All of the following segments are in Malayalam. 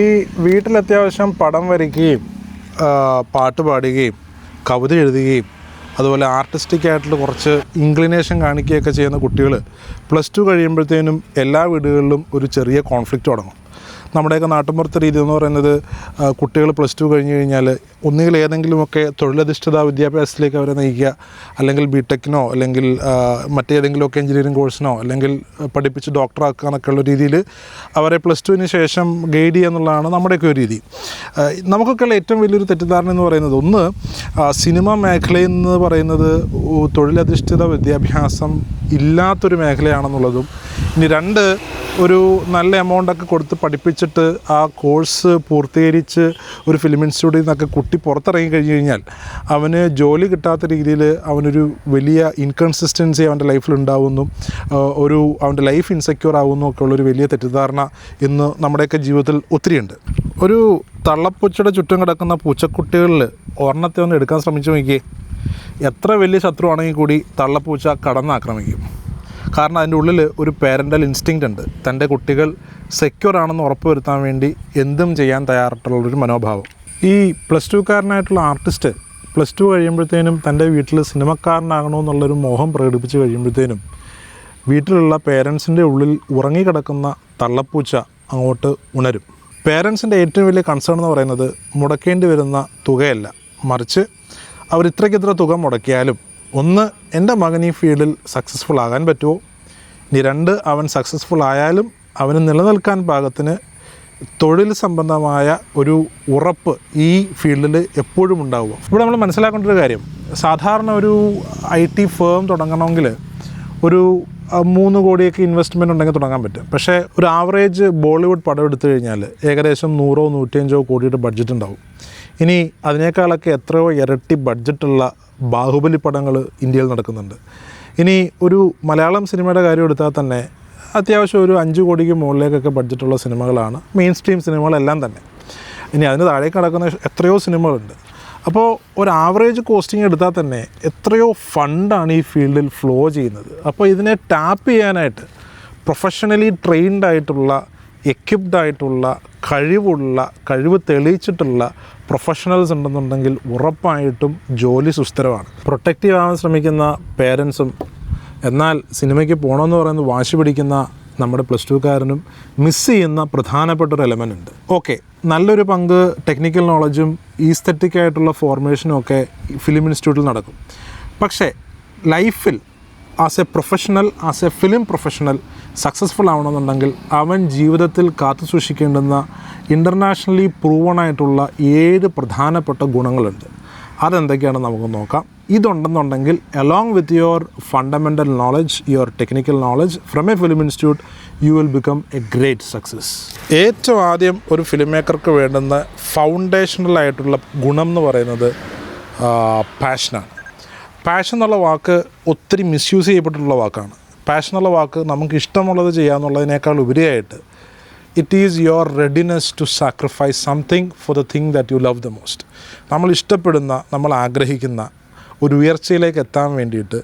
ഈ വീട്ടിൽ അത്യാവശ്യം പടം വരയ്ക്കുകയും പാട്ട് പാടുകയും കവിത എഴുതുകയും അതുപോലെ ആർട്ടിസ്റ്റിക് ആയിട്ടുള്ള കുറച്ച് ഇൻക്ലിനേഷൻ കാണിക്കുകയൊക്കെ ചെയ്യുന്ന കുട്ടികൾ പ്ലസ് ടു കഴിയുമ്പോഴത്തേനും എല്ലാ വീടുകളിലും ഒരു ചെറിയ കോൺഫ്ലിക്റ്റ് തുടങ്ങും. നമ്മുടെയൊക്കെ നാട്ടുമ്പുറത്തെ രീതി എന്ന് പറയുന്നത് കുട്ടികൾ പ്ലസ് ടു കഴിഞ്ഞ് കഴിഞ്ഞാൽ ഒന്നുകിൽ ഏതെങ്കിലുമൊക്കെ തൊഴിലധിഷ്ഠിത വിദ്യാഭ്യാസത്തിലേക്ക് അവരെ നയിക്കുക. അല്ലെങ്കിൽ ബി ടെക്കിനോ അല്ലെങ്കിൽ മറ്റേതെങ്കിലുമൊക്കെ എഞ്ചിനീയറിംഗ് കോഴ്സിനോ അല്ലെങ്കിൽ പഠിപ്പിച്ച് ഡോക്ടറാക്കുക എന്നൊക്കെയുള്ള രീതിയിൽ അവരെ പ്ലസ് ടുവിന് ശേഷം ഗൈഡ് ചെയ്യുക എന്നുള്ളതാണ് നമ്മുടെയൊക്കെ ഒരു രീതി. നമുക്കൊക്കെയുള്ള ഏറ്റവും വലിയൊരു തെറ്റിദ്ധാരണ എന്ന് പറയുന്നത് ഒന്ന് സിനിമ മേഖലയെന്ന് പറയുന്നത് തൊഴിലധിഷ്ഠിത വിദ്യാഭ്യാസം ഇല്ലാത്തൊരു മേഖലയാണെന്നുള്ളതും ഇനി രണ്ട് ഒരു നല്ല എമൗണ്ടൊക്കെ കൊടുത്ത് പഠിപ്പിച്ചിട്ട് ആ കോഴ്സ് പൂർത്തീകരിച്ച് ഒരു ഫിലിം ഇൻസ്റ്റിറ്റ്യൂട്ടിൽ നിന്നൊക്കെ കുട്ടി പുറത്തിറങ്ങി കഴിഞ്ഞ് കഴിഞ്ഞാൽ അവന് ജോലി കിട്ടാത്ത രീതിയിൽ അവനൊരു വലിയ ഇൻകൺസിസ്റ്റൻസി അവന്റെ ലൈഫിൽ ഉണ്ടാവുന്നു. ഒരു അവന്റെ ലൈഫ് ഇൻസെക്യൂർ ആവുന്നു ഒക്കെ ഉള്ളൊരു വലിയ തെറ്റിദ്ധാരണ ഇന്ന് നമ്മുടെയൊക്കെ ജീവിതത്തിൽ ഒത്തിരിയുണ്ട്. ഒരു തള്ളപ്പൂച്ചയുടെ ചുറ്റും കിടക്കുന്ന പൂച്ചക്കുട്ടികളിൽ ഒരെണ്ണത്തെ ഒന്ന് എടുക്കാൻ ശ്രമിച്ചു നോക്കിയേ. എത്ര വലിയ ശത്രുവാണെങ്കിൽ കൂടി തള്ളപ്പൂച്ച കടന്നാക്രമിക്കും കാരണം അതിന്റെ ഉള്ളിൽ ഒരു പേരന്റൽ ഇൻസ്റ്റിങ്ക്റ്റ് ഉണ്ട്. തന്റെ കുട്ടികൾ സെക്യൂർ ആണെന്ന് ഉറപ്പുവരുത്താൻ വേണ്ടി എന്തും ചെയ്യാൻ തയ്യാറായിട്ടുള്ളൊരു മനോഭാവം. ഈ പ്ലസ് ടുക്കാരനായിട്ടുള്ള ആർട്ടിസ്റ്റ് പ്ലസ് ടു കഴിയുമ്പോഴത്തേനും തന്റെ വീട്ടിൽ സിനിമക്കാരനാകണമെന്നുള്ളൊരു മോഹം പ്രകടിപ്പിച്ച് കഴിയുമ്പോഴത്തേനും വീട്ടിലുള്ള പേരൻസിന്റെ ഉള്ളിൽ ഉറങ്ങിക്കിടക്കുന്ന തള്ളപ്പൂച്ച അങ്ങോട്ട് ഉണരും. പേരൻസിന്റെ ഏറ്റവും വലിയ കൺസേൺ എന്ന് പറയുന്നത് മുടക്കേണ്ടി വരുന്ന തുകയല്ല. മറിച്ച് അവർ ഇത്രയ്ക്കിത്ര തുക മുടക്കിയാലും ഒന്ന് എന്റെ മകൻ ഈ ഫീൽഡിൽ സക്സസ്ഫുൾ ആകാൻ പറ്റുമോ? ഇനി രണ്ട് അവൻ സക്സസ്ഫുൾ ആയാലും അവന് നിലനിൽക്കാൻ പാകത്തിന് തൊഴിൽ സംബന്ധമായ ഒരു ഉറപ്പ് ഈ ഫീൽഡിൽ എപ്പോഴും ഉണ്ടാവുക. ഇവിടെ നമ്മൾ മനസ്സിലാക്കേണ്ട ഒരു കാര്യം. സാധാരണ ഒരു ഐ ടി ഫേം തുടങ്ങണമെങ്കിൽ ഒരു മൂന്ന് കോടിയൊക്കെ ഇൻവെസ്റ്റ്മെന്റ് ഉണ്ടെങ്കിൽ തുടങ്ങാൻ പറ്റും. പക്ഷേ ഒരു ആവറേജ് ബോളിവുഡ് പടം എടുത്തു കഴിഞ്ഞാൽ ഏകദേശം നൂറോ നൂറ്റിയഞ്ചോ കോടിയുടെ ബഡ്ജറ്റ് ഉണ്ടാവും. ഇനി അതിനേക്കാളൊക്കെ എത്രയോ ഇരട്ടി ബഡ്ജറ്റുള്ള ബാഹുബലി പടങ്ങൾ ഇന്ത്യയിൽ നടക്കുന്നുണ്ട്. ഇനി ഒരു മലയാളം സിനിമയുടെ കാര്യം എടുത്താൽ തന്നെ അത്യാവശ്യം ഒരു അഞ്ച് കോടിക്ക് മുകളിലേക്കൊക്കെ ബഡ്ജറ്റുള്ള സിനിമകളാണ് മെയിൻ സ്ട്രീം സിനിമകളെല്ലാം തന്നെ. ഇനി അതിന് താഴേക്ക് നടക്കുന്ന എത്രയോ സിനിമകളുണ്ട്. അപ്പോൾ ഒരു ആവറേജ് കോസ്റ്റിംഗ് എടുത്താൽ തന്നെ എത്രയോ ഫണ്ടാണ് ഈ ഫീൽഡിൽ ഫ്ലോ ചെയ്യുന്നത്. അപ്പോൾ ഇതിനെ ടാപ്പ് ചെയ്യാനായിട്ട് പ്രൊഫഷണലി ട്രെയിൻഡ് ആയിട്ടുള്ള എക്യുപ്ഡ് ആയിട്ടുള്ള കഴിവുള്ള കഴിവ് തെളിയിച്ചിട്ടുള്ള പ്രൊഫഷണൽസ് ഉണ്ടെന്നുണ്ടെങ്കിൽ ഉറപ്പായിട്ടും ജോലി സുസ്ഥിരമാണ്. പ്രൊട്ടക്റ്റീവ് ആവാൻ ശ്രമിക്കുന്ന പേരൻസും എന്നാൽ സിനിമയ്ക്ക് പോകണമെന്ന് പറയുന്നത് വാശി പിടിക്കുന്ന നമ്മുടെ പ്ലസ് ടുക്കാരനും മിസ് ചെയ്യുന്ന പ്രധാനപ്പെട്ട ഒരു എലമെന്റ് ഉണ്ട്. ഓക്കെ നല്ലൊരു പങ്ക് ടെക്നിക്കൽ നോളജും ഈസ്തറ്റിക് ആയിട്ടുള്ള ഫോർമേഷനും ഒക്കെ ഫിലിം ഇൻസ്റ്റിറ്റ്യൂട്ടിൽ നടക്കും. പക്ഷേ ലൈഫിൽ as a professional as a film professional successful ആവണമെന്നുണ്ടെങ്കിൽ അവൻ ജീവിതത്തിൽ കാത്തു സൂക്ഷിക്കേണ്ടുന്ന ഇന്റർനാഷണലി പ്രൂവൺ ആയിട്ടുള്ള ഏഴ് പ്രധാനപ്പെട്ട ഗുണങ്ങളുണ്ട്. അതെന്തൊക്കെയാണെന്ന് നമുക്ക് നോക്കാം. ഇതുണ്ടെന്നുണ്ടെങ്കിൽ along with your fundamental knowledge your technical knowledge from a film institute you will become a great success ഏറ്റവും ആദ്യം ഒരു ഫിലിം മേക്കർക്ക് വേണ്ടുന്ന ഫൗണ്ടേഷണൽ ആയിട്ടുള്ള ഗുണം എന്ന് പറയുന്നത് പാഷനാണ് പാഷൻ എന്നുള്ള വാക്ക് ഒത്തിരി മിസ്യൂസ് ചെയ്യപ്പെട്ടിട്ടുള്ള വാക്കാണ്. പാഷൻ എന്നുള്ള വാക്ക് നമുക്ക് ഇഷ്ടമുള്ളത് ചെയ്യാമെന്നുള്ളതിനേക്കാൾ ഉപരിയായിട്ട് it is your readiness to sacrifice something for the thing that you love the most നമ്മൾ ഇഷ്ടപ്പെടുന്ന നമ്മൾ ആഗ്രഹിക്കുന്ന ഒരു ഉയർച്ചയിലേക്ക് എത്താൻ വേണ്ടിയിട്ട്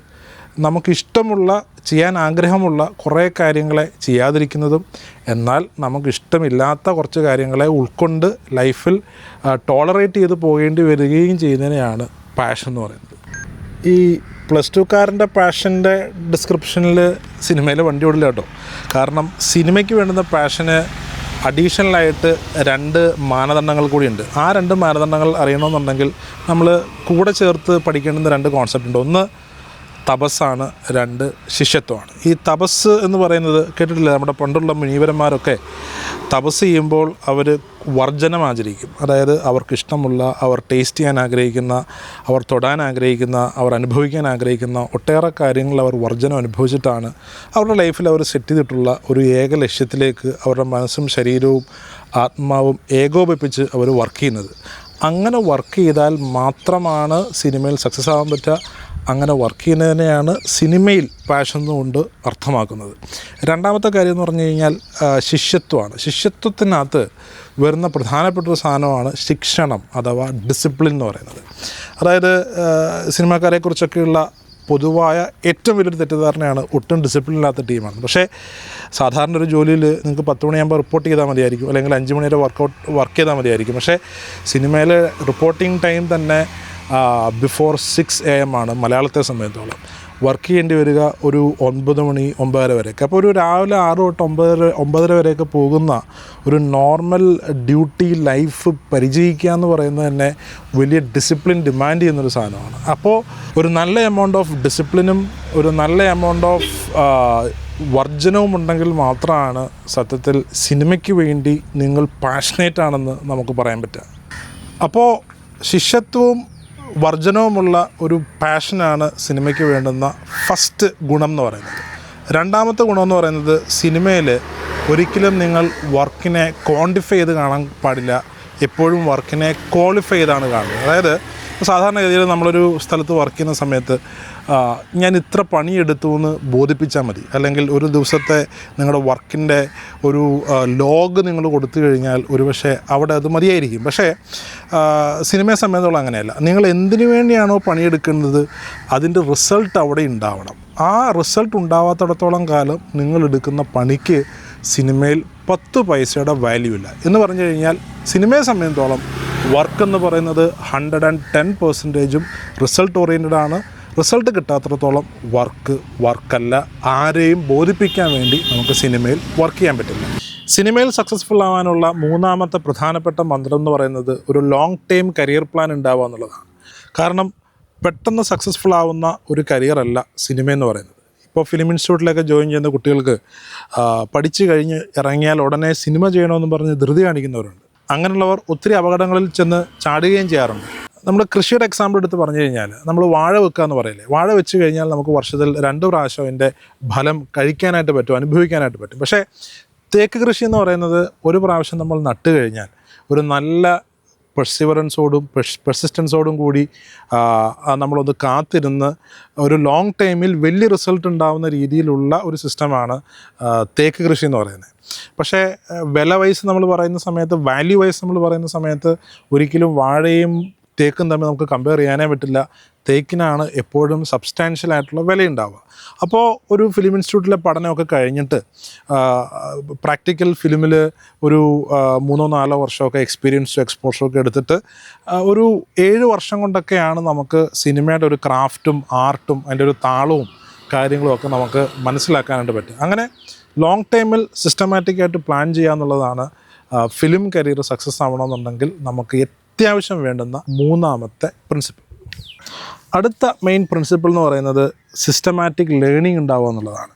നമുക്കിഷ്ടമുള്ള ചെയ്യാൻ ആഗ്രഹമുള്ള കുറേ കാര്യങ്ങളെ ചെയ്യാതിരിക്കുന്നതും എന്നാൽ നമുക്കിഷ്ടമില്ലാത്ത കുറച്ച് കാര്യങ്ങളെ ഉൾക്കൊണ്ട് ലൈഫിൽ ടോളറേറ്റ് ചെയ്ത് പോകേണ്ടി വരികയും ചെയ്യുന്നതിനെയാണ് പാഷൻ എന്ന് പറയുന്നത്. ഈ പ്ലസ് ടുക്കാരന്റെ പാഷന്റെ ഡിസ്ക്രിപ്ഷനിൽ സിനിമയിൽ വണ്ടി ഓടില്ല കേട്ടോ. കാരണം സിനിമയ്ക്ക് വേണ്ടുന്ന പാഷന് അഡീഷണലായിട്ട് രണ്ട് മാനദണ്ഡങ്ങൾ കൂടിയുണ്ട്. ആ രണ്ട് മാനദണ്ഡങ്ങൾ അറിയണമെന്നുണ്ടെങ്കിൽ നമ്മൾ കൂടെ ചേർത്ത് പഠിക്കേണ്ടുന്ന രണ്ട് കോൺസെപ്റ്റ് ഉണ്ട് ഒന്ന് തപസ്സാണ് രണ്ട് ശിഷ്യത്വമാണ്. ഈ തപസ് എന്ന് പറയുന്നത് കേട്ടിട്ടില്ല? നമ്മുടെ പണ്ടുള്ള മുനീവരന്മാരൊക്കെ തപസ് ചെയ്യുമ്പോൾ അവർ വർജനം ആചരിക്കും. അതായത് അവർക്കിഷ്ടമുള്ള അവർ ടേസ്റ്റ് ചെയ്യാൻ ആഗ്രഹിക്കുന്ന അവർ തൊടാൻ ആഗ്രഹിക്കുന്ന അവർ അനുഭവിക്കാൻ ആഗ്രഹിക്കുന്ന ഒട്ടേറെ കാര്യങ്ങൾ അവർ വർജനം അനുഭവിച്ചിട്ടാണ് അവരുടെ ലൈഫിൽ അവർ സെറ്റ് ചെയ്തിട്ടുള്ള ഒരു ഏക ലക്ഷ്യത്തിലേക്ക് അവരുടെ മനസ്സും ശരീരവും ആത്മാവും ഏകോപിപ്പിച്ച് അവർ വർക്ക് ചെയ്യുന്നത്. അങ്ങനെ വർക്ക് ചെയ്താൽ മാത്രമാണ് സിനിമയിൽ സക്സസ് ആവാൻ പറ്റുക. അങ്ങനെ വർക്ക് ചെയ്യുന്നതിനെയാണ് സിനിമയിൽ പാഷൻ കൊണ്ട് അർത്ഥമാക്കുന്നത്. രണ്ടാമത്തെ കാര്യം എന്ന് പറഞ്ഞു കഴിഞ്ഞാൽ ശിഷ്യത്വമാണ്. ശിഷ്യത്വത്തിനകത്ത് വരുന്ന പ്രധാനപ്പെട്ട ഒരു സാധനമാണ് ശിക്ഷണം അഥവാ ഡിസിപ്ലിൻ എന്ന് പറയുന്നത്. അതായത് സിനിമാക്കാരെക്കുറിച്ചൊക്കെയുള്ള പൊതുവായ ഏറ്റവും വലിയൊരു തെറ്റിദ്ധാരണയാണ് ഒട്ടും ഡിസിപ്ലിൻ ഇല്ലാത്ത ടീമാണ്. പക്ഷേ സാധാരണ ഒരു ജോലിയിൽ നിങ്ങൾക്ക് പത്ത് മണിയാകുമ്പോൾ റിപ്പോർട്ട് ചെയ്താൽ മതിയായിരിക്കും. അല്ലെങ്കിൽ അഞ്ച് മണി വരെ വർക്കൗട്ട് വർക്ക് ചെയ്താൽ മതിയായിരിക്കും. പക്ഷേ സിനിമയിലെ റിപ്പോർട്ടിംഗ് ടൈം തന്നെ ബിഫോർ സിക്സ് എ എം ആണ് മലയാളത്തെ സംബന്ധിച്ചോളം. വർക്ക് ചെയ്യേണ്ടി വരിക ഒരു ഒൻപത് മണി ഒമ്പതര വരെയൊക്കെ. അപ്പോൾ ഒരു രാവിലെ ആറ് തൊട്ട് ഒമ്പതര ഒമ്പതര വരെയൊക്കെ പോകുന്ന ഒരു നോർമൽ ഡ്യൂട്ടി ലൈഫ് പരിചയിക്കുക എന്ന് പറയുന്നത് തന്നെ വലിയ ഡിസിപ്ലിൻ ഡിമാൻഡ് ചെയ്യുന്നൊരു സാധനമാണ്. അപ്പോൾ ഒരു നല്ല എമൗണ്ട് ഓഫ് ഡിസിപ്ലിനും ഒരു നല്ല എമൗണ്ട് ഓഫ് വർജനവും ഉണ്ടെങ്കിൽ മാത്രമാണ് സത്യത്തിൽ സിനിമയ്ക്ക് വേണ്ടി നിങ്ങൾ പാഷനേറ്റ് ആണെന്ന് നമുക്ക് പറയാൻ പറ്റുക. അപ്പോൾ ശിഷ്യത്വവും വർജനവുമുള്ള ഒരു പാഷനാണ് സിനിമയ്ക്ക് വേണ്ടുന്ന ഫസ്റ്റ് ഗുണം എന്ന് പറയുന്നത്. രണ്ടാമത്തെ ഗുണം എന്ന് പറയുന്നത് സിനിമയിൽ ഒരിക്കലും നിങ്ങൾ വർക്കിനെ ക്വാണ്ടിഫൈ ചെയ്ത് കാണാൻ പാടില്ല. എപ്പോഴും വർക്കിനെ ക്വാളിഫൈ ചെയ്താണ് കാണുന്നത്. അതായത് സാധാരണഗതിയിൽ നമ്മളൊരു സ്ഥലത്ത് വർക്ക് ചെയ്യുന്ന സമയത്ത് ഞാൻ ഇത്ര പണിയെടുത്തു എന്ന് ബോധിപ്പിച്ചാൽ മതി. അല്ലെങ്കിൽ ഒരു ദിവസത്തെ നിങ്ങളുടെ വർക്കിന്റെ ഒരു ലോഗ് നിങ്ങൾ കൊടുത്തു കഴിഞ്ഞാൽ ഒരുപക്ഷെ അവിടെ അത് മതിയായിരിക്കും. പക്ഷേ സിനിമയെ സംബന്ധിച്ചോളം അങ്ങനെയല്ല. നിങ്ങൾ എന്തിനു വേണ്ടിയാണോ പണിയെടുക്കുന്നത് അതിന്റെ റിസൾട്ട് അവിടെ ഉണ്ടാവണം. ആ റിസൾട്ട് ഉണ്ടാവാത്തടത്തോളം കാലം നിങ്ങൾ എടുക്കുന്ന പണിക്ക് സിനിമയിൽ പത്ത് പൈസയുടെ വാല്യൂ ഇല്ല. എന്ന് പറഞ്ഞു കഴിഞ്ഞാൽ സിനിമയെ സംബന്ധിച്ചോളം വർക്ക് എന്ന് പറയുന്നത് ഹൺഡ്രഡ് ആൻഡ് ടെൻ പെർസെന്റേജും റിസൾട്ട് ഓറിയന്റഡ് ആണ്. റിസൾട്ട് കിട്ടാത്തിടത്തോളം വർക്ക് വർക്കല്ല. ആരെയും ബോധിപ്പിക്കാൻ വേണ്ടി നമുക്ക് സിനിമയിൽ വർക്ക് ചെയ്യാൻ പറ്റില്ല. സിനിമയിൽ സക്സസ്ഫുൾ ആവാനുള്ള മൂന്നാമത്തെ പ്രധാനപ്പെട്ട മന്ത്രം എന്ന് പറയുന്നത് ഒരു ലോങ് ടൈം കരിയർ പ്ലാൻ ഉണ്ടാവുക എന്നുള്ളതാണ്. കാരണം പെട്ടെന്ന് സക്സസ്ഫുൾ ആവുന്ന ഒരു കരിയർ അല്ല സിനിമ എന്ന് പറയുന്നത്. ഇപ്പോൾ ഫിലിം ഇൻസ്റ്റിറ്റ്യൂട്ടിലൊക്കെ ജോയിൻ ചെയ്യുന്ന കുട്ടികൾക്ക് പഠിച്ചു കഴിഞ്ഞ് ഇറങ്ങിയാൽ ഉടനെ സിനിമ ചെയ്യണമെന്ന് പറഞ്ഞ് ധൃതി കാണിക്കുന്നവരുണ്ട്. അങ്ങനെയുള്ളവർ ഒത്തിരി അപകടങ്ങളിൽ ചെന്ന് ചാടുകയും ചെയ്യാറുണ്ട്. നമ്മൾ കൃഷിയുടെ എക്സാമ്പിൾ എടുത്ത് പറഞ്ഞു കഴിഞ്ഞാൽ നമ്മൾ വാഴ വെക്കുക എന്ന് പറയില്ലേ? വാഴ വെച്ച് കഴിഞ്ഞാൽ നമുക്ക് വർഷത്തിൽ രണ്ട് പ്രാവശ്യം അതിന്റെ ഫലം കഴിക്കാനായിട്ട് പറ്റും അനുഭവിക്കാനായിട്ട് പറ്റും. പക്ഷേ തേക്ക് കൃഷി എന്ന് പറയുന്നത് ഒരു പ്രാവശ്യം നമ്മൾ നട്ട് കഴിഞ്ഞാൽ ഒരു നല്ല പെർസിവറൻസോടും പെർസിസ്റ്റൻസോടും കൂടി നമ്മളൊന്ന് കാത്തിരുന്ന് ഒരു ലോങ് ടൈമിൽ വലിയ റിസൾട്ട് ഉണ്ടാകുന്ന രീതിയിലുള്ള ഒരു സിസ്റ്റമാണ് തേക്ക് കൃഷി എന്ന് പറയുന്നത്. പക്ഷേ വില വൈസ് നമ്മൾ പറയുന്ന സമയത്ത് വാല്യൂ വൈസ് നമ്മൾ പറയുന്ന സമയത്ത് ഒരിക്കലും വാഴയും തേക്കും തമ്മിൽ നമുക്ക് കമ്പയർ ചെയ്യാനേ പറ്റില്ല. തേക്കിനാണ് എപ്പോഴും സബ്സ്റ്റാൻഷ്യൽ ആയിട്ടുള്ള വില ഉണ്ടാവുക അപ്പോൾ ഒരു ഫിലിം ഇൻസ്റ്റിറ്റ്യൂട്ടിലെ പഠനമൊക്കെ കഴിഞ്ഞിട്ട് പ്രാക്ടിക്കൽ ഫിലിമിൽ ഒരു മൂന്നോ നാലോ വർഷമൊക്കെ എക്സ്പീരിയൻസും എക്സ്പോഷറൊക്കെ എടുത്തിട്ട് ഒരു ഏഴ് വർഷം കൊണ്ടൊക്കെയാണ് നമുക്ക് സിനിമയുടെ ഒരു ക്രാഫ്റ്റും ആർട്ടും അതിന്റെ ഒരു താളവും കാര്യങ്ങളും ഒക്കെ നമുക്ക് മനസ്സിലാക്കാനായിട്ട് പറ്റും അങ്ങനെ ലോങ് ടൈമിൽ സിസ്റ്റമാറ്റിക്കായിട്ട് പ്ലാൻ ചെയ്യുക എന്നുള്ളതാണ് ഫിലിം കരിയർ സക്സസ് ആവണമെന്നുണ്ടെങ്കിൽ നമുക്ക് അത്യാവശ്യം വേണ്ടുന്ന മൂന്നാമത്തെ പ്രിൻസിപ്പിൾ അടുത്ത മെയിൻ പ്രിൻസിപ്പിൾ എന്ന് പറയുന്നത് സിസ്റ്റമാറ്റിക് ലേണിംഗ് ഉണ്ടാവുക എന്നുള്ളതാണ്.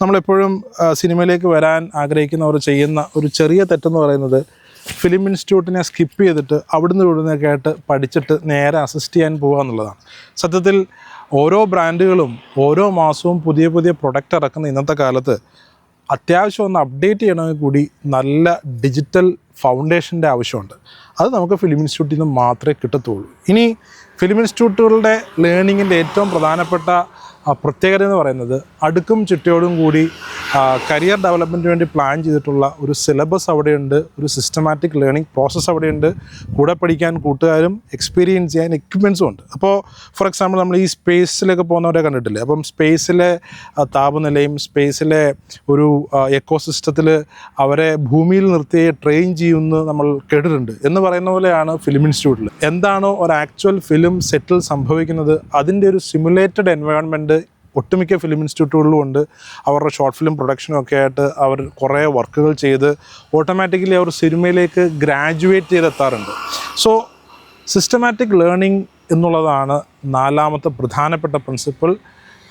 നമ്മളെപ്പോഴും സിനിമയിലേക്ക് വരാൻ ആഗ്രഹിക്കുന്നവർ ചെയ്യുന്ന ഒരു ചെറിയ തെറ്റെന്ന് പറയുന്നത് ഫിലിം ഇൻസ്റ്റിറ്റ്യൂട്ടിനെ സ്കിപ്പ് ചെയ്തിട്ട് അവിടുന്ന് ഇവിടുന്നൊക്കെ കേട്ട് പഠിച്ചിട്ട് നേരെ അസിസ്റ്റ് ചെയ്യാൻ പോകുക എന്നുള്ളതാണ്. സത്യത്തിൽ ഓരോ ബ്രാൻഡുകളും ഓരോ മാസവും പുതിയ പുതിയ പ്രൊഡക്റ്റ് ഇറക്കുന്ന ഇന്നത്തെ കാലത്ത് അത്യാവശ്യം ഒന്ന് അപ്ഡേറ്റ് ചെയ്യണമെങ്കിൽ കൂടി നല്ല ഡിജിറ്റൽ ഫൗണ്ടേഷന്റെ ആവശ്യമുണ്ട്. അത് നമുക്ക് ഫിലിം ഇൻസ്റ്റിറ്റ്യൂട്ടിൽ നിന്ന് മാത്രമേ കിട്ടത്തുള്ളൂ. ഇനി ഫിലിം ഇൻസ്റ്റിറ്റ്യൂട്ടുകളുടെ ലേണിങ്ങിന്റെ ഏറ്റവും പ്രധാനപ്പെട്ട പ്രത്യേകത എന്ന് പറയുന്നത് അടുക്കും ചിട്ടയോടും കൂടി കരിയർ ഡെവലപ്മെന്റിന് വേണ്ടി പ്ലാൻ ചെയ്തിട്ടുള്ള ഒരു സിലബസ് അവിടെയുണ്ട് ഒരു സിസ്റ്റമാറ്റിക് ലേണിംഗ് പ്രോസസ്സ് അവിടെയുണ്ട്. കൂടെ പഠിക്കാൻ കൂട്ടുകാരും എക്സ്പീരിയൻസ് ചെയ്യാൻ എക്യുപ്മെൻസും ഉണ്ട്. അപ്പോൾ ഫോർ എക്സാമ്പിൾ നമ്മൾ ഈ സ്പേസിലൊക്കെ പോകുന്നവരെ കണ്ടിട്ടില്ലേ? അപ്പം സ്പേസിലെ താപനിലയും സ്പേസിലെ ഒരു എക്കോസിസ്റ്റത്തിൽ അവരെ ഭൂമിയിൽ നിർത്തി ട്രെയിൻ ചെയ്യുമെന്ന് നമ്മൾ കേട്ടിട്ടുണ്ട്. എന്ന് പറയുന്ന പോലെയാണ് ഫിലിം ഇൻസ്റ്റിറ്റ്യൂട്ടിൽ എന്താണോ ഒരു ആക്ച്വൽ ഫിലിം സെറ്റിൽ സംഭവിക്കുന്നത് അതിന്റെ ഒരു സിമുലേറ്റഡ് എൻവയോൺമെന്റ് ഒട്ടുമിക്ക ഫിലിം ഇൻസ്റ്റിറ്റ്യൂട്ടുകളിലും ഉണ്ട്. അവരുടെ ഷോർട്ട് ഫിലിം പ്രൊഡക്ഷനും ഒക്കെ ആയിട്ട് അവർ കുറേ വർക്കുകൾ ചെയ്ത് ഓട്ടോമാറ്റിക്കലി അവർ സിനിമയിലേക്ക് ഗ്രാജുവേറ്റ് ചെയ്തെത്താറുണ്ട്. സോ സിസ്റ്റമാറ്റിക് ലേണിംഗ് എന്നുള്ളതാണ് നാലാമത്തെ പ്രധാനപ്പെട്ട principle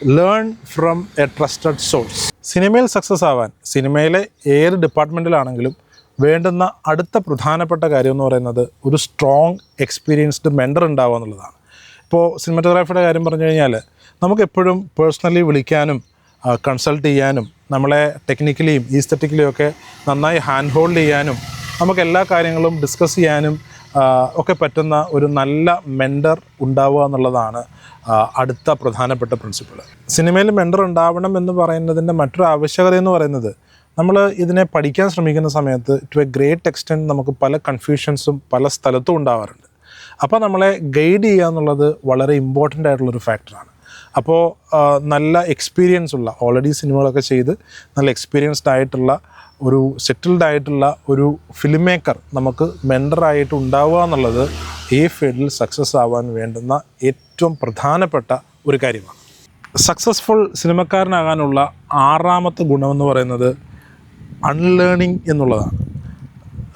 learn from a trusted source സിനിമയിൽ സക്സസ് ആവാൻ സിനിമയിലെ ഏത് ഡിപ്പാർട്ട്മെന്റിലാണെങ്കിലും വേണ്ടുന്ന അടുത്ത പ്രധാനപ്പെട്ട കാര്യം എന്ന് പറയുന്നത് ഒരു സ്ട്രോങ് എക്സ്പീരിയൻസ്ഡ് മെൻഡർ ഉണ്ടാവുക എന്നുള്ളതാണ്. ഇപ്പോൾ സിനിമാറ്റോഗ്രാഫിയുടെ കാര്യം പറഞ്ഞു കഴിഞ്ഞാൽ നമുക്ക് എപ്പോഴും പേഴ്സണലി വിളിക്കാനും കൺസൾട്ട് ചെയ്യാനും നമ്മളെ ടെക്നിക്കലിയും ഈസ്തറ്റിക്കലിയും ഒക്കെ നന്നായി ഹാൻഡ് ഹോൾഡ് ചെയ്യാനും നമുക്ക് എല്ലാ കാര്യങ്ങളും ഡിസ്കസ് ചെയ്യാനും ഒക്കെ പറ്റുന്ന ഒരു നല്ല മെൻഡർ ഉണ്ടാവുക എന്നുള്ളതാണ് അടുത്ത പ്രധാനപ്പെട്ട പ്രിൻസിപ്പിൾ സിനിമയിൽ മെൻഡർ ഉണ്ടാവണം എന്ന് പറയുന്നതിന്റെ മറ്റൊരു ആവശ്യകത എന്ന് പറയുന്നത് നമ്മൾ ഇതിനെ പഠിക്കാൻ ശ്രമിക്കുന്ന സമയത്ത് ടു എ ഗ്രേറ്റ് എക്സ്റ്റെന്റ് നമുക്ക് പല കൺഫ്യൂഷൻസും പല സ്ഥലത്തും ഉണ്ടാവാറുണ്ട്. അപ്പോൾ നമ്മളെ ഗൈഡ് ചെയ്യുക എന്നുള്ളത് വളരെ ഇമ്പോർട്ടന്റ് ആയിട്ടുള്ളൊരു ഫാക്ടറാണ് അപ്പോൾ നല്ല എക്സ്പീരിയൻസ് ഉള്ള ഓൾറെഡി സിനിമകളൊക്കെ ചെയ്ത് നല്ല എക്സ്പീരിയൻസ്ഡ് ആയിട്ടുള്ള ഒരു സെറ്റിൽഡ് ആയിട്ടുള്ള ഒരു ഫിലിം മേക്കർ നമുക്ക് മെൻഡറായിട്ട് ഉണ്ടാവുക എന്നുള്ളത് ഈ ഫീൽഡിൽ സക്സസ് ആവാൻ വേണ്ടുന്ന ഏറ്റവും പ്രധാനപ്പെട്ട ഒരു കാര്യമാണ്. സക്സസ്ഫുൾ സിനിമക്കാരനാകാനുള്ള ആറാമത്തെ ഗുണമെന്ന് പറയുന്നത് അൺലേണിംഗ് എന്നുള്ളതാണ്.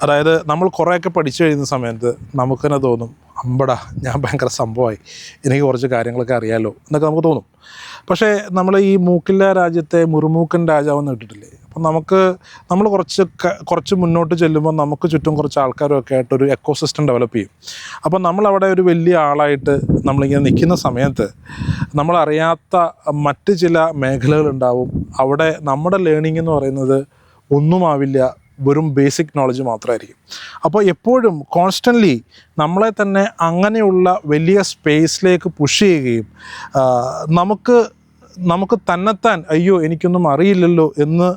അതായത് നമ്മൾ കുറേയൊക്കെ പഠിച്ചു കഴിയുന്ന സമയത്ത് നമുക്ക് തന്നെ തോന്നും അമ്പടാ ഞാൻ ഭയങ്കര സംഭവമായി. എനിക്ക് കുറച്ച് കാര്യങ്ങളൊക്കെ അറിയാമല്ലോ എന്നൊക്കെ നമുക്ക് തോന്നും. പക്ഷേ നമ്മൾ ഈ മൂക്കില്ല രാജ്യത്തെ മുറുമൂക്കൻ രാജാവെന്ന് കേട്ടിട്ടില്ലേ? അപ്പം നമുക്ക് നമ്മൾ കുറച്ച് കുറച്ച് മുന്നോട്ട് ചെല്ലുമ്പോൾ നമുക്ക് ചുറ്റും കുറച്ച് ആൾക്കാരും ഒക്കെ ആയിട്ട് ഒരു എക്കോ സിസ്റ്റം ഡെവലപ്പ് ചെയ്യും. അപ്പം നമ്മളവിടെ ഒരു വലിയ ആളായിട്ട് നമ്മളിങ്ങനെ നിൽക്കുന്ന സമയത്ത് നമ്മളറിയാത്ത മറ്റ് ചില മേഖലകളുണ്ടാവും. അവിടെ നമ്മുടെ ലേണിംഗ് എന്ന് പറയുന്നത് ഒന്നുമാവില്ല വെറും ബേസിക് നോളജ് മാത്രമായിരിക്കും അപ്പോൾ എപ്പോഴും കോൺസ്റ്റന്റ്ലി നമ്മളെ തന്നെ അങ്ങനെയുള്ള വലിയ സ്പേസിലേക്ക് പുഷ് ചെയ്യുകയും നമുക്ക് നമുക്ക് തന്നെത്താൻ അയ്യോ എനിക്കൊന്നും അറിയില്ലല്ലോ എന്ന്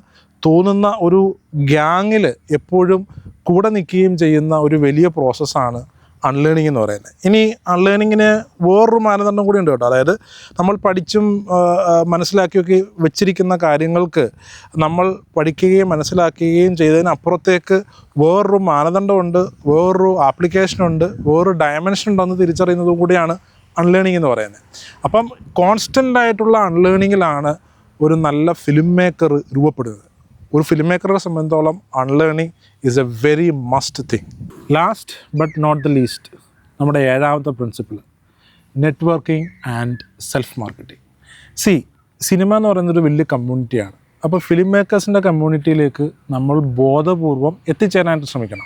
തോന്നുന്ന ഒരു ഗ്യാങ്ങിൽ എപ്പോഴും കൂടെ നിൽക്കുകയും ചെയ്യുന്ന ഒരു വലിയ പ്രോസസ്സാണ് അൺലേണിംഗ് എന്ന് പറയുന്നത്. ഇനി അൺലേണിങ്ങിന് വേറൊരു മാനദണ്ഡം കൂടി ഉണ്ട് കേട്ടോ. അതായത് നമ്മൾ പഠിച്ചും മനസ്സിലാക്കിയൊക്കെ വെച്ചിരിക്കുന്ന കാര്യങ്ങൾക്ക് നമ്മൾ പഠിക്കുകയും മനസ്സിലാക്കുകയും ചെയ്തതിനപ്പുറത്തേക്ക് വേറൊരു മാനദണ്ഡമുണ്ട് വേറൊരു ആപ്ലിക്കേഷനുണ്ട് വേറൊരു ഡയമെൻഷൻ ഉണ്ടെന്ന് തിരിച്ചറിയുന്നത് കൂടിയാണ് അൺലേണിംഗ് എന്ന് പറയുന്നത്. അപ്പം കോൺസ്റ്റന്റ് ആയിട്ടുള്ള അൺലേണിങ്ങിലാണ് ഒരു നല്ല ഫിലിം മേക്കർ രൂപപ്പെടുന്നത്. ഒരു ഫിലിം മേക്കറെ സംബന്ധിച്ചോളം unlearning is a very must thing last but not the least നമ്മുടെ ഏഴാമത്തെ principle networking and self marketing C cinema എന്ന് പറയുന്നൊരു വലിയ കമ്മ്യൂണിറ്റിയാണ് അപ്പോൾ ഫിലിം മേക്കേഴ്സിന്റെ കമ്മ്യൂണിറ്റിയിലേക്ക് നമ്മൾ ബോധപൂർവം എത്തിച്ചേരാനായിട്ട് ശ്രമിക്കണം.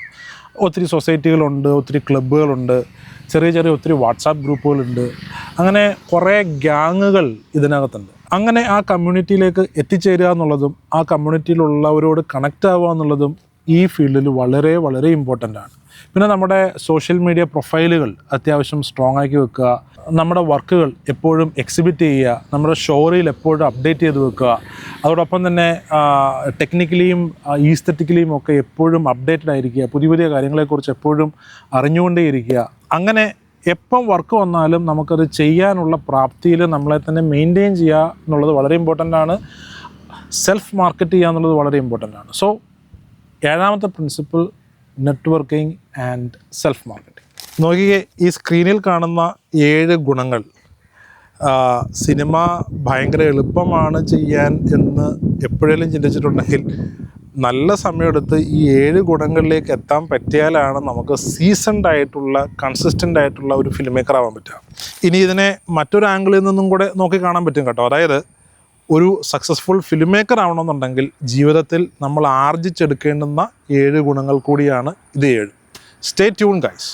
ഒത്തിരി സൊസൈറ്റികളുണ്ട് ഒത്തിരി ക്ലബ്ബുകളുണ്ട് ചെറിയ ചെറിയ ഒത്തിരി വാട്സാപ്പ് ഗ്രൂപ്പുകളുണ്ട് അങ്ങനെ കുറേ ഗ്യാങ്ങുകൾ ഇതിനകത്തുണ്ട്. അങ്ങനെ ആ കമ്മ്യൂണിറ്റിയിലേക്ക് എത്തിച്ചേരുക എന്നുള്ളതും ആ കമ്മ്യൂണിറ്റിയിലുള്ളവരോട് കണക്റ്റ് ആവുക എന്നുള്ളതും ഈ ഫീൽഡിൽ വളരെ വളരെ ഇമ്പോർട്ടന്റ് ആണ്. പിന്നെ നമ്മുടെ സോഷ്യൽ മീഡിയ പ്രൊഫൈലുകൾ അത്യാവശ്യം സ്ട്രോങ് ആക്കി വെക്കുക. നമ്മുടെ വർക്കുകൾ എപ്പോഴും എക്സിബിറ്റ് ചെയ്യുക. നമ്മുടെ ഷോറിയിൽ എപ്പോഴും അപ്ഡേറ്റ് ചെയ്ത് വെക്കുക. അതോടൊപ്പം തന്നെ ടെക്നിക്കലിയും ഈസ്തറ്റിക്കലിയും ഒക്കെ എപ്പോഴും അപ്ഡേറ്റഡ് ആയിരിക്കുക. പുതിയ പുതിയ കാര്യങ്ങളെക്കുറിച്ച് എപ്പോഴും അറിഞ്ഞുകൊണ്ടേയിരിക്കുക അങ്ങനെ എപ്പം വർക്ക് വന്നാലും നമുക്കത് ചെയ്യാനുള്ള പ്രാപ്തിയിൽ നമ്മളെ തന്നെ മെയിന്റെയിൻ ചെയ്യുക എന്നുള്ളത് വളരെ ഇമ്പോർട്ടന്റ് ആണ്. സെൽഫ് മാർക്കറ്റ് ചെയ്യുക എന്നുള്ളത് വളരെ ഇമ്പോർട്ടന്റ് ആണ്. സോ ഏഴാമത്തെ principle networking and self marketing. നോക്കിയേ ഈ സ്ക്രീനിൽ കാണുന്ന ഏഴ് ഗുണങ്ങൾ സിനിമ ഭയങ്കര എളുപ്പമാണ് ചെയ്യാൻ എന്ന് എപ്പോഴേലും ചിന്തിച്ചിട്ടുണ്ടെങ്കിൽ നല്ല സമയമെടുത്ത് ഈ ഏഴ് ഗുണങ്ങളിലേക്ക് എത്താൻ പറ്റിയാലാണ് നമുക്ക് സീസൺഡ് ആയിട്ടുള്ള കൺസിസ്റ്റന്റ് ആയിട്ടുള്ള ഒരു ഫിലിം മേക്കർ ആവാൻ പറ്റുക. ഇനി ഇതിനെ മറ്റൊരു ആംഗിളിൽ നിന്നും കൂടെ നോക്കി കാണാൻ പറ്റും കേട്ടോ. അതായത് ഒരു സക്സസ്ഫുൾ ഫിലിം മേക്കർ ആവണമെന്നുണ്ടെങ്കിൽ ജീവിതത്തിൽ നമ്മൾ ആർജിച്ചെടുക്കേണ്ടുന്ന ഏഴ് ഗുണങ്ങൾ കൂടിയാണ് ഇത് ഏഴ്. Stay tune guys